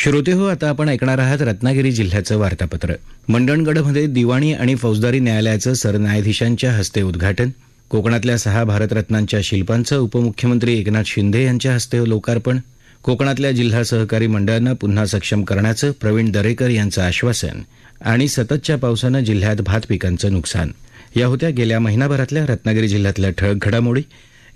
श्रोते हो आता आपण ऐकणार आहात रत्नागिरी जिल्ह्याचं वार्तापत्र. मंडणगडमध्ये दिवाणी आणि फौजदारी न्यायालयाचं सरन्यायाधीशांच्या हस्ते उद्घाटन. कोकणातल्या सहा भारतरत्नांच्या शिल्पांचं उपमुख्यमंत्री एकनाथ शिंदे यांच्या हस्ते लोकार्पण. कोकणातल्या जिल्हा सहकारी मंडळांना पुन्हा सक्षम करण्याचं प्रवीण दरेकर यांचं आश्वासन. आणि सततच्या पावसानं जिल्ह्यात भात पिकांचं नुकसान. या होत्या गेल्या महिनाभरातल्या रत्नागिरी जिल्ह्यातल्या ठळक घडामोडी.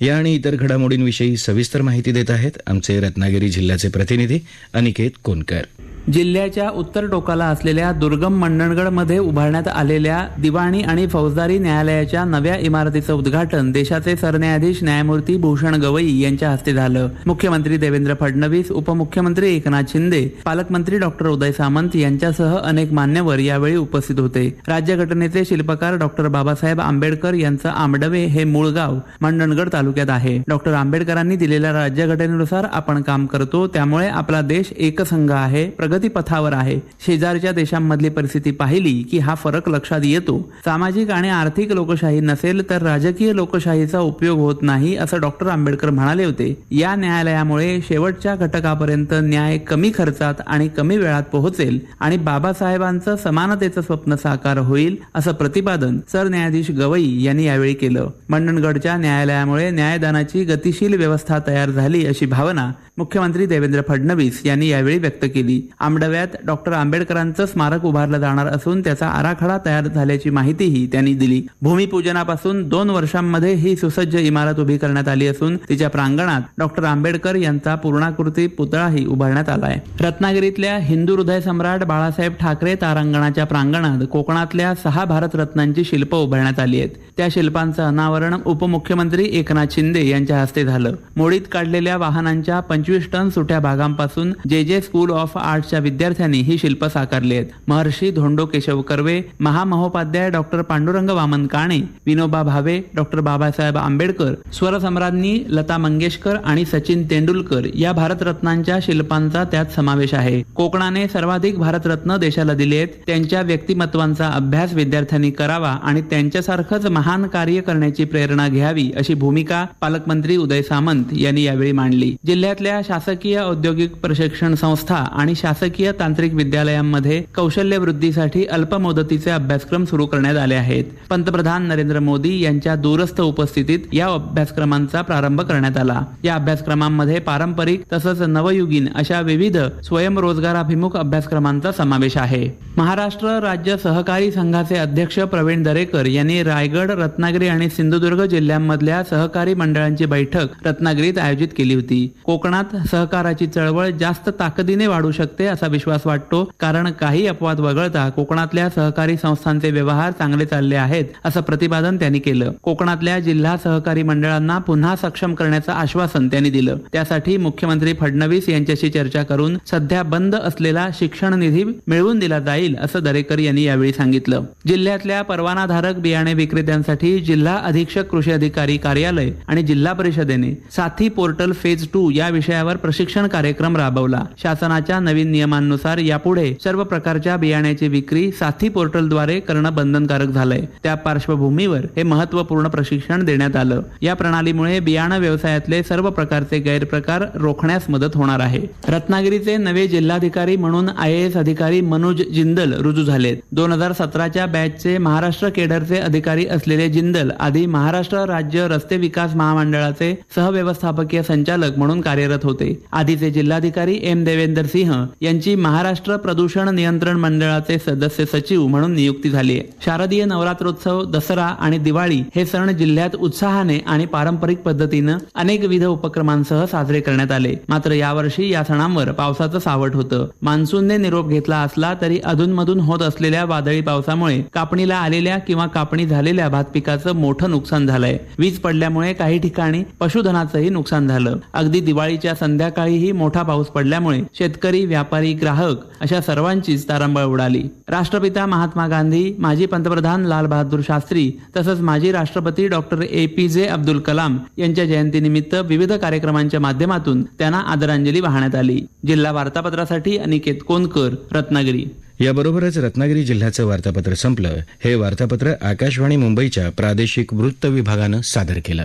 या आणि इतर घडामोडींविषयी सविस्तर माहिती देत आहेत आमचे रत्नागिरी जिल्ह्याचे प्रतिनिधी अनिकेत कोनकर. जिल्ह्याच्या उत्तर टोकाला असलेल्या दुर्गम मंडणगडमध्ये उभारण्यात आलेल्या दिवाणी आणि फौजदारी न्यायालयाच्या नव्या इमारतीचं उद्घाटन देशाचे सरन्यायाधीश न्यायमूर्ती भूषण गवई यांच्या हस्ते झालं. मुख्यमंत्री देवेंद्र फडणवीस उपमुख्यमंत्री एकनाथ शिंदे पालकमंत्री डॉक्टर उदय सामंत यांच्यासह अनेक मान्यवर यावेळी उपस्थित होते. राज्यघटनेचे शिल्पकार डॉक्टर बाबासाहेब आंबेडकर यांचं आंबडवे हे मूळ गाव मंडणगड तालुक्यात आहे. डॉक्टर आंबेडकरांनी दिलेल्या राज्यघटनेनुसार आपण काम करतो त्यामुळे आपला देश एकसंघ आहे. प्रगतीपथावर आहे. शेजारच्या देशांमधली परिस्थिती पाहिली की हा फरक लक्षात येतो. सामाजिक आणि आर्थिक लोकशाही नसेल तर राजकीय लोकशाहीचा उपयोग होत नाही असं डॉक्टर आंबेडकर म्हणाले होते. या न्यायालयामुळे शेवटच्या घटकापर्यंत न्याय कमी खर्चात आणि कमी वेळात पोहोचेल आणि बाबासाहेबांचं समानतेचं स्वप्न साकार होईल असं प्रतिपादन सरन्यायाधीश गवई यांनी यावेळी केलं. मंडणगडच्या न्यायालयामुळे न्यायदानाची गतिशील व्यवस्था तयार झाली अशी भावना मुख्यमंत्री देवेंद्र फडणवीस यांनी यावेळी व्यक्त केली. आंबडव्यात डॉक्टर आंबेडकरांचं स्मारक उभारलं जाणार असून त्याचा आराखडा तयार झाल्याची माहितीही त्यांनी दिली. भूमिपूजनापासून दोन वर्षांमध्ये ही सुसज्ज इमारत उभी करण्यात आली असून तिच्या प्रांगणात डॉक्टर आंबेडकर यांचा पूर्णाकृती पुतळाही उभारण्यात आलाय. रत्नागिरीतल्या हिंदू हृदय सम्राट बाळासाहेब ठाकरे तारांगणाच्या प्रांगणात कोकणातल्या सहा भारतरत्नांची शिल्प उभारण्यात आली आहेत. त्या शिल्पांचं अनावरण उपमुख्यमंत्री एकनाथ शिंदे यांच्या हस्ते झालं. मोडीत काढलेल्या वाहनांच्या पंचवीस टन सुट्या भागांपासून जे जे स्कूल ऑफ क्लासच्या विद्यार्थ्यांनी ही शिल्प साकारली आहेत. महर्षी धोंडो केशव कर्वे महामहोपाध्याय डॉक्टर पांडुरंग वामन काणे विनोबा भावे डॉक्टर बाबासाहेब आंबेडकर स्वरसम्राज्ञी लता मंगेशकर आणि सचिन तेंडुलकर या भारतरत्नांच्या शिल्पांचा त्यात समावेश आहे. कोकणाने सर्वाधिक भारतरत्न देशाला दिले आहेत. त्यांच्या व्यक्तिमत्वांचा अभ्यास विद्यार्थ्यांनी करावा आणि त्यांच्यासारखंच महान कार्य करण्याची प्रेरणा घ्यावी अशी भूमिका पालकमंत्री उदय सामंत यांनी यावेळी मांडली. जिल्ह्यातल्या शासकीय औद्योगिक प्रशिक्षण संस्था आणि शासकीय तांत्रिक विद्यालयांमध्ये कौशल्य वृद्धीसाठी अल्प मुदतीचे अभ्यासक्रम सुरू करण्यात आले आहेत. पंतप्रधान नरेंद्र मोदी यांच्या दूरस्थ उपस्थितीत या अभ्यासक्रमांचा प्रारंभ करण्यात आला. या अभ्यासक्रमांमध्ये पारंपरिक तसंच नवयुगीन अशा विविध स्वयंरोजगाराभिमुख अभ्यासक्रमांचा समावेश आहे. महाराष्ट्र राज्य सहकारी संघाचे अध्यक्ष प्रवीण दरेकर यांनी रायगड रत्नागिरी आणि सिंधुदुर्ग जिल्ह्यांमधल्या सहकारी मंडळांची बैठक रत्नागिरीत आयोजित केली होती. कोकणात सहकाराची चळवळ जास्त ताकदीने वाढू शकते असा विश्वास वाटतो कारण काही अपवाद वगळता कोकणातल्या सहकारी संस्थांचे व्यवहार चांगले चालले आहेत असं प्रतिपादन त्यांनी केलं. कोकणातल्या जिल्हा सहकारी मंडळांना पुन्हा सक्षम करण्याचं आश्वासन त्यांनी दिलं. त्यासाठी मुख्यमंत्री फडणवीस यांच्याशी चर्चा करून सध्या बंद असलेला शिक्षण निधी मिळवून दिला जाईल असं दरेकर यांनी यावेळी सांगितलं. जिल्ह्यातल्या परवानाधारक बियाणे विक्रेत्यांसाठी जिल्हा अधीक्षक कृषी अधिकारी कार्यालय आणि जिल्हा परिषदेने साथी पोर्टल फेज टू या विषयावर प्रशिक्षण कार्यक्रम राबवला. शासनाच्या नवीन नियमांनुसार यापुढे सर्व प्रकारच्या बियाण्याची विक्री साथी पोर्टलद्वारे करणं बंधनकारक झालंय. त्या पार्श्वभूमीवर हे महत्त्वपूर्ण प्रशिक्षण देण्यात आलं. या प्रणालीमुळे बियाणं व्यवसायातले सर्व प्रकारचे गैरप्रकार रोखण्यास मदत होणार आहे. रत्नागिरीचे नवे जिल्हाधिकारी म्हणून आय एस अधिकारी मनोज जिंदल रुजू झालेत. दोन हजार सतराच्या बॅचचे महाराष्ट्र केडरचे अधिकारी असलेले जिंदल आधी महाराष्ट्र राज्य रस्ते विकास महामंडळाचे सहव्यवस्थापकीय संचालक म्हणून कार्यरत होते. आधीचे जिल्हाधिकारी एम देवेंदर सिंह यांनी यांची महाराष्ट्र प्रदूषण नियंत्रण मंडळाचे सदस्य सचिव म्हणून नियुक्ती झाली आहे. शारदीय नवरात्रोत्सव दसरा आणि दिवाळी हे सण जिल्ह्यात उत्साहाने आणि पारंपरिक पद्धतीनं अनेक विध उपक्रमांसह साजरे करण्यात आले. मात्र यावर्षी या सणांवर पावसाचं सावट होतं. मान्सूनने निरोप घेतला असला तरी अधूनमधून होत असलेल्या वादळी पावसामुळे कापणीला आलेल्या किंवा कापणी झालेल्या भात पिकाचं मोठं नुकसान झालंय. वीज पडल्यामुळे काही ठिकाणी पशुधनाचंही नुकसान झालं. अगदी दिवाळीच्या संध्याकाळीही मोठा पाऊस पडल्यामुळे शेतकरी व्यापारी व्यापारी ग्राहक अशा सर्वांचीच तारंबळ उडाली. राष्ट्रपिता महात्मा गांधी माजी पंतप्रधान लाल बहादूर शास्त्री तसंच माजी राष्ट्रपती डॉक्टर ए पी जे अब्दुल कलाम यांच्या जयंतीनिमित्त विविध कार्यक्रमांच्या माध्यमातून त्यांना आदरांजली वाहण्यात आली. जिल्हा वार्तापत्रासाठी अनिकेत कोनकर रत्नागिरी. याबरोबरच रत्नागिरी जिल्ह्याचं वार्तापत्र संपलं. हे वार्तापत्र आकाशवाणी मुंबईच्या प्रादेशिक वृत्त विभागानं सादर केलं.